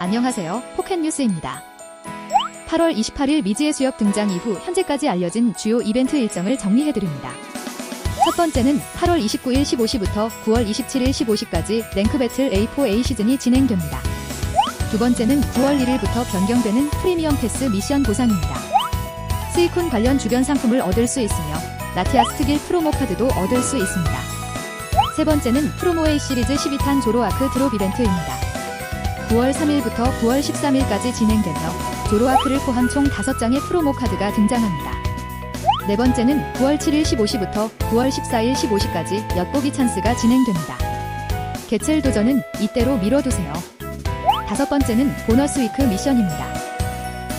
안녕하세요. 포켓뉴스입니다. 8월 28일 미지의 수역 등장 이후 현재까지 알려진 주요 이벤트 일정을 정리해드립니다. 첫 번째는 8월 29일 15시부터 9월 27일 15시까지 랭크 배틀 A4A 시즌이 진행됩니다. 두 번째는 9월 1일부터 변경되는 프리미엄 패스 미션 보상입니다. 스이쿤 관련 주변 상품을 얻을 수 있으며 라티아스 특일 프로모 카드도 얻을 수 있습니다. 세 번째는 프로모웨이 시리즈 12탄 조로아크 드롭 이벤트입니다. 9월 3일부터 9월 13일까지 진행되며 조로아크를 포함 총 5장의 프로모 카드가 등장합니다. 네 번째는 9월 7일 15시부터 9월 14일 15시까지 엿보기 찬스가 진행됩니다. 개첼 도전은 이때로 미뤄두세요. 다섯 번째는 보너스 위크 미션입니다.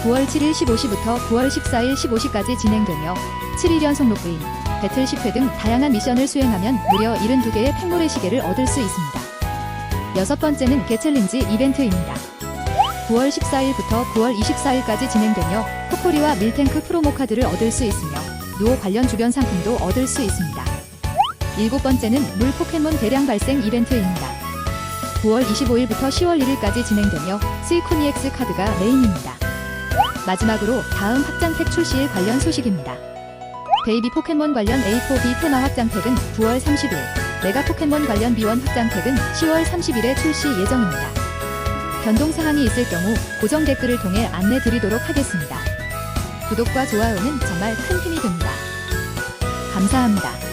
9월 7일 15시부터 9월 14일 15시까지 진행되며 7일 연속 로그인, 배틀 10회 등 다양한 미션을 수행하면 무려 72개의 팽모레 시계를 얻을 수 있습니다. 여섯 번째는 개챌린지 이벤트입니다. 9월 14일부터 9월 24일까지 진행되며 코코리와 밀탱크 프로모 카드를 얻을 수 있으며 누오 관련 주변 상품도 얻을 수 있습니다. 일곱 번째는 물 포켓몬 대량 발생 이벤트입니다. 9월 25일부터 10월 1일까지 진행되며 EX 카드가 메인입니다. 마지막으로 다음 확장팩 출시일 관련 소식입니다. 베이비 포켓몬 관련 A4B 테마 확장팩은 9월 30일, 메가 포켓몬 관련 B1 확장팩은 10월 30일에 출시 예정입니다. 변동 사항이 있을 경우 고정 댓글을 통해 안내 드리도록 하겠습니다. 구독과 좋아요는 정말 큰 힘이 됩니다. 감사합니다.